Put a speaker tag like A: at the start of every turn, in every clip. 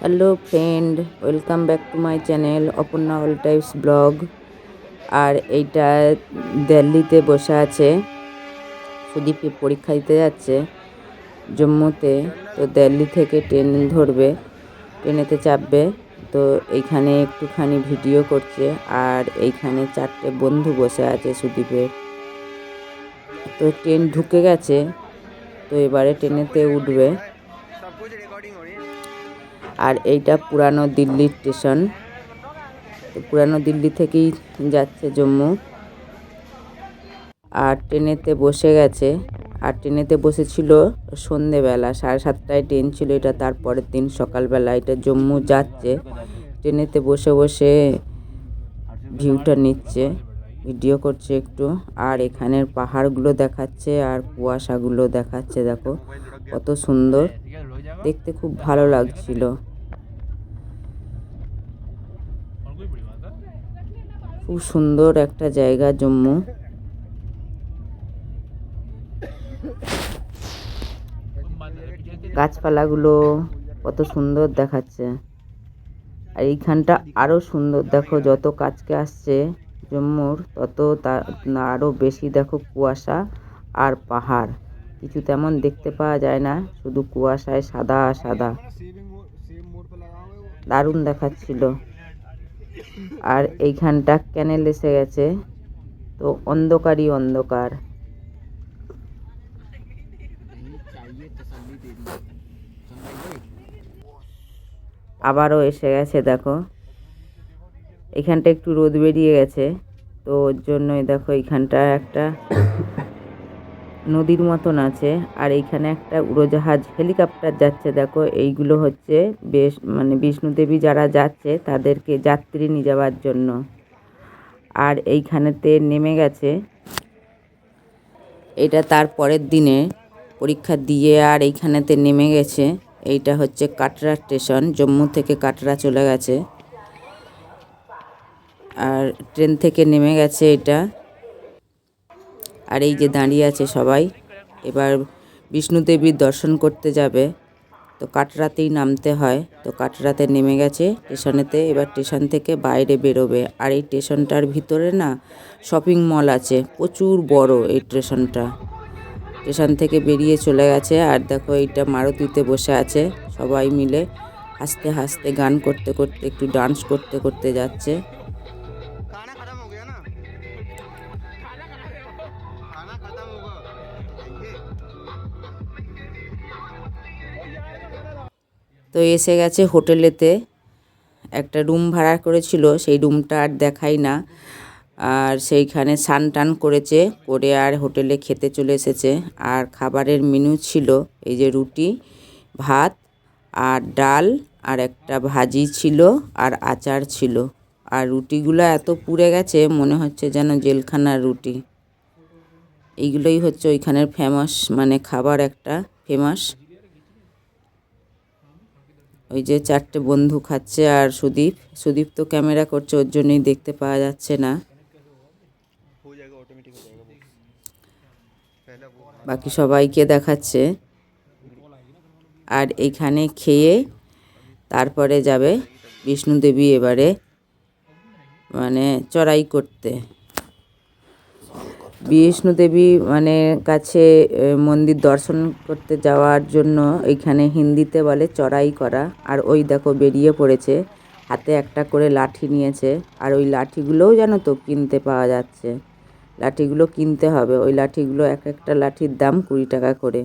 A: Hello friend welcome back to my channel Aparna all types blog আর এইটা দিল্লিতে বসে আছে। সুদীপ পরীক্ষা দিতে যাচ্ছে জম্মুতে। তো দিল্লি থেকে ট্রেন ধরবে। ট্রেনেতে চাপবে। তো এইখানে একটুখানি ভিডিও করছে আর এইখানে চারটে বন্ধু বসে আছে সুদীপের। তো ট্রেন ঢুকে গেছে, তো এবারে ট্রেনেতে উঠবে। আর এইটা পুরানো দিল্লি স্টেশন। পুরানো দিল্লি থেকেই যাচ্ছে জম্মু। আর ট্রেনেতে বসে গেছে। আর ট্রেনেতে বসেছিল সন্ধেবেলা, সাড়ে সাতটায় ট্রেন ছিল এটা, তারপরের দিন সকালবেলা এটা জম্মু যাচ্ছে। ট্রেনেতে বসে বসে ভিউটা নিচ্ছে, ভিডিও করছে একটু, আর এখানের পাহাড়গুলো দেখাচ্ছে, আর কুয়াশাগুলো দেখাচ্ছে, দেখো কত সুন্দর। দেখতে খুব ভালো লাগছিল। খুব সুন্দর একটা জায়গা জম্মু। গাছপালাগুলো কত সুন্দর দেখাচ্ছে। আর এইখানটা আরও সুন্দর। দেখো যত কাছকে আসছে জম্মুর, তত আরও বেশি দেখো কুয়াশা আর পাহাড়। কিছু তেমন দেখতে পাওয়া যায় না, শুধু কুয়াশায় সাদা সাদা। দারুণ দেখাচ্ছিল। আর এইখানটা ক্যানেল এসে গেছে, তো অন্ধকারই অন্ধকার। আবারও এসে গেছে, দেখো। এখানটা একটু রোদ বেরিয়ে গেছে, তো ওর জন্যই দেখো এইখানটা একটা নদীর মতন আছে, আর এইখানে একটা উড়োজাহাজ হেলিকপ্টার যাচ্ছে, দেখো। এইগুলো হচ্ছে বেশ মানে বিষ্ণুদেবী যারা যাচ্ছে, তাদেরকে যাত্রী নিয়ে যাওয়ার জন্য। আর এইখানেতে নেমে গেছে। এটা তার পরের দিনে পরীক্ষা দিয়ে আর এইখানেতে নেমে গেছে। এইটা হচ্ছে কাটরা স্টেশন, জম্মু থেকে কাটরা চলে গেছে। আর ট্রেন থেকে নেমে গেছে এটা। আর এই যে দাঁড়িয়ে আছে সবাই, এবার বিষ্ণুদেবীর দর্শন করতে যাবে। তো কাটরাতেই নামতে হয়, তো কাটরাতে নেমে গেছে স্টেশনেতে, এবার স্টেশন থেকে বাইরে বেরোবে। আর এই স্টেশনটার ভিতরে না শপিং মল আছে, প্রচুর বড় এই স্টেশনটা। স্টেশন থেকে বেরিয়ে চলে গেছে। আর দেখো এইটা মারুতিতে বসে আছে। সবাই মিলে হাসতে হাসতে গান করতে করতে একটু ডান্স করতে করতে যাচ্ছে। তো এসে গেছে হোটেলেতে। একটা রুম ভাড়া করেছিল সেই রুমটা আর দেখাই না। আর সেইখানে স্নান টান করেছে, করে আর হোটেলে খেতে চলে এসেছে। আর খাবারের মেনু ছিল এই যে রুটি, ভাত আর ডাল আর একটা ভাজি ছিল আর আচার ছিল। আর রুটিগুলো এত পুড়ে গেছে, মনে হচ্ছে যেন জেলখানার রুটি। এইগুলোই হচ্ছে ওইখানের ফেমাস মানে খাবার একটা ফেমাস ওই যে চারটে বন্ধু খাচ্ছে আর সুদীপ। সুদীপ তো ক্যামেরা করছে, ওর জন্যই দেখতে পাওয়া যাচ্ছে না। বাকি সবাইকে দেখাচ্ছে। আর এইখানে খেয়ে তারপরে যাবে বিষ্ণুদেবী এবারে মানে চড়াই করতে। বিষ্ণুদেবী মানে কাছে মন্দির দর্শন করতে যাওয়ার জন্য এইখানে হিন্দিতে বলে চড়াই করা। আর ওই দেখো বেরিয়ে পড়েছে, হাতে একটা করে লাঠি নিয়েছে। আর ওই লাঠিগুলোও জানো তো কিনতে পাওয়া যাচ্ছে। লাঠিগুলো কিনতে হবে। ওই লাঠিগুলো এক একটা লাঠির দাম কুড়ি টাকা করে।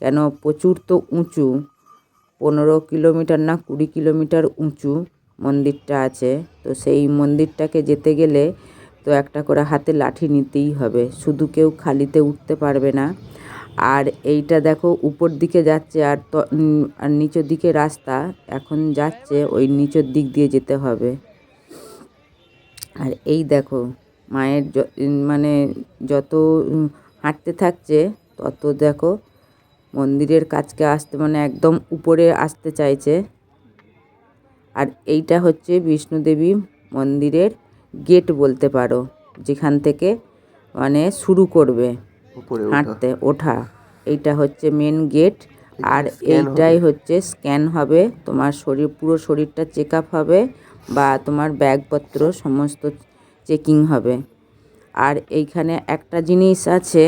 A: কেন? প্রচুর তো উঁচু। পনেরো কিলোমিটার না কুড়ি কিলোমিটার উঁচু মন্দিরটা আছে। তো সেই মন্দিরটাকে যেতে গেলে তো একটা করে হাতে লাঠি নিতেই হবে। শুধু কেউ খালিতে উঠতে পারবে না। আর এইটা দেখো, উপর দিকে যাচ্ছে আর তো, আর নিচের দিকে রাস্তা। এখন যাচ্ছে, ওই নিচের দিক দিয়ে যেতে হবে। আর এই দেখো মায়ের মানে যত হাঁটতে থাকছে তত দেখো মন্দিরের কাছকে আসতে মানে একদম উপরে আসতে চাইছে। আর এইটা হচ্ছে বিষ্ণুদেবী মন্দিরের গেট বলতে পারো যেখান থেকে মানে শুরু করবে হাঁটতে ওঠা। এইটা হচ্ছে মেন গেট আর এইটাই হচ্ছে স্ক্যান হবে তোমার শরীর পুরো শরীরটা চেক আপ হবে বা তোমার ব্যাগপত্র সমস্ত চেকিং হবে। আর এইখানে একটা জিনিস আছে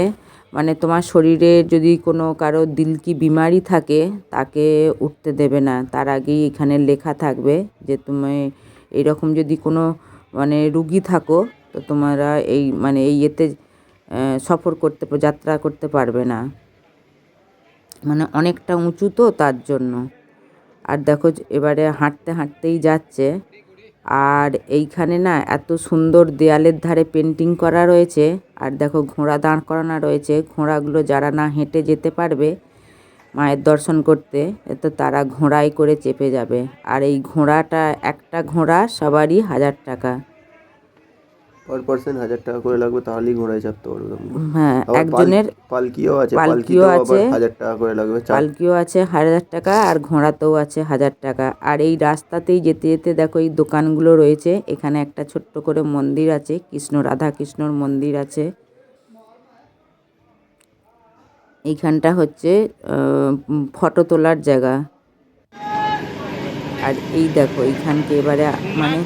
A: মানে তোমার শরীরে যদি কোনো কারও দিল কি বিমারি থাকে, তাকে উঠতে দেবে না। তার আগেই এখানে লেখা থাকবে যে তুমি এরকম যদি কোনো মানে রুগী থাকো, তো তোমরা এই মানে এই ইয়েতে সফর করতে, যাত্রা করতে পারবে না। মানে অনেকটা উঁচু তো তার জন্য। আর দেখো এবারে হাঁটতে, হাঁটতেই যাচ্ছে। আর এইখানে না এত সুন্দর দেয়ালের ধারে পেন্টিং করা রয়েছে। আর দেখো ঘোড়া দাঁড় করানো রয়েছে। ঘোড়াগুলো যারা না হেঁটে যেতে পারবে মায়ের দর্শন করতে তো তারা ঘোড়ায় করে চেপে যাবে। আর এই ঘোড়াটা একটা ঘোড়া সবারই হাজার টাকা।
B: পার পার্সন হাজার টাকা করে লাগবে তাহলেই ঘোড়ায় চাপতে পারবে
A: হ্যাঁ একজনের
B: পালকিও আছে
A: পালকিও
B: পালকিও
A: আছে।
B: হাজার টাকা করে লাগবে
A: পালকিও আছে হাজার টাকা আর ঘোড়াতেও আছে হাজার টাকা। আর এই রাস্তাতেই যেতে যেতে দেখো এই দোকানগুলো রয়েছে এখানে একটা ছোট্ট করে মন্দির আছে কৃষ্ণ রাধা কৃষ্ণর মন্দির আছে। এইখানটা হচ্ছে ফটো তোলার জায়গা। আর এই দেখো এইখানকে এবারে মানে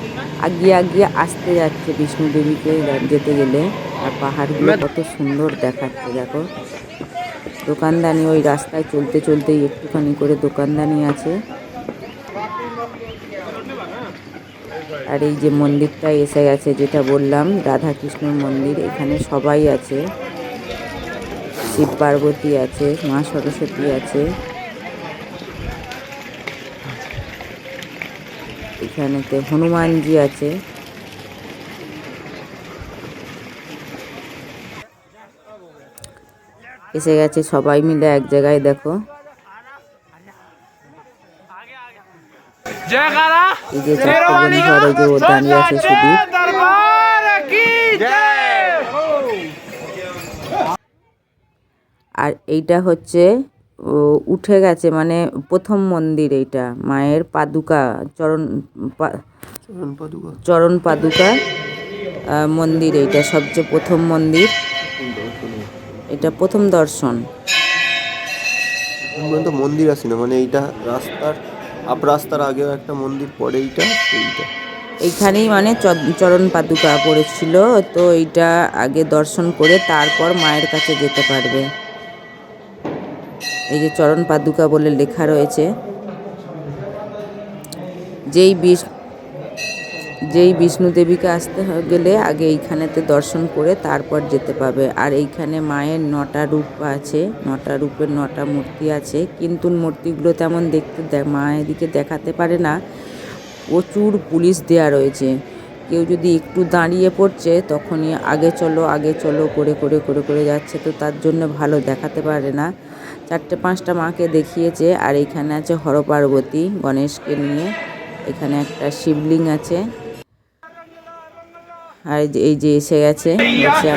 A: আগিয়ে আগিয়ে আসতে যাচ্ছে বিষ্ণু দেবীকে যেতে গেলে। আর পাহাড়গুলো কত সুন্দর দেখাচ্ছে দেখো। দোকানদানি ওই রাস্তায় চলতে চলতেই একটুখানি করে দোকানদানি আছে। আর এই যে মন্দিরটা এসে গেছে যেটা বললাম রাধা কৃষ্ণর মন্দির এখানে সবাই আছে। শিব পার্বতী আছে মা সরস্বতী আছে। এখানেতে হনুমানজি আছে। এসে গেছে সবাই মিলে এক জায়গায় দেখো। এই যে আর এইটা হচ্ছে উঠে গেছে মানে প্রথম মন্দির এইটা মায়ের পাদুকা চরণ
B: চরণ পাদুকা।
A: মন্দির এইটা সবচেয়ে প্রথম মন্দির। এটা প্রথম দর্শন।
B: মন্দির আসি না? মানে এইটা রাস্তার আপ রাস্তার আগেও একটা মন্দির পরে এইটা এইটা
A: এইখানেই মানে চরণ পাদুকা পড়েছিল তো এইটা আগে দর্শন করে তারপর মায়ের কাছে যেতে পারবে। এই যে চরণ পাদুকা বলে লেখা রয়েছে। যেই বিষ, যেই বিষ্ণু দেবীকে আসতে গেলে আগে এইখানেতে দর্শন করে তারপর যেতে পাবে। আর এইখানে মায়ের নটা রূপ আছে, নটা রূপের নটা মূর্তি আছে। কিন্তু মূর্তিগুলো তেমন দেখতে মায়ের দিকে দেখাতে পারে না। প্রচুর পুলিশ দেয়া রয়েছে। কেউ যদি একটু দাঁড়িয়ে পড়ছে, তখনই আগে চলো আগে চলো, করে করে করে করে যাচ্ছে। তো তার জন্য ভালো দেখাতে পারে না। চারটে, পাঁচটা মাকে দেখিয়েছে, আর এখানে আছে হরপার্বতী গণেশকে নিয়ে। এখানে একটা শিবলিং আছে। আর এই যে- এসে গেছে।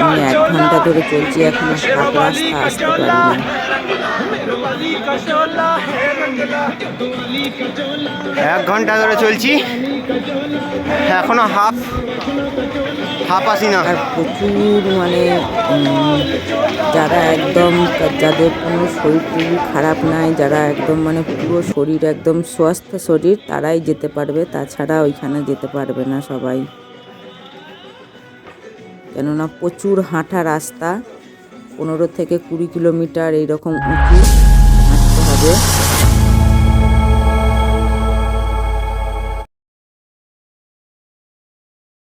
A: আমি এক ঘণ্টা ধরে চলছি, এখন সাত রাস্তা আসতে পারি না
C: এক ঘণ্টা ধরে চলছি। এখনও হাফ হাফ আসি না।
A: আর প্রচুর মানে যারা একদম যাদের কোনো শরীর টরীর খারাপ নাই যারা একদম মানে পুরো শরীর একদম সুস্থ শরীর তারাই যেতে পারবে। তাছাড়া ওইখানে যেতে পারবে না সবাই। কেননা প্রচুর হাঁটা রাস্তা পনেরো থেকে কুড়ি কিলোমিটার এইরকম উঁচু। হাঁটতে হবে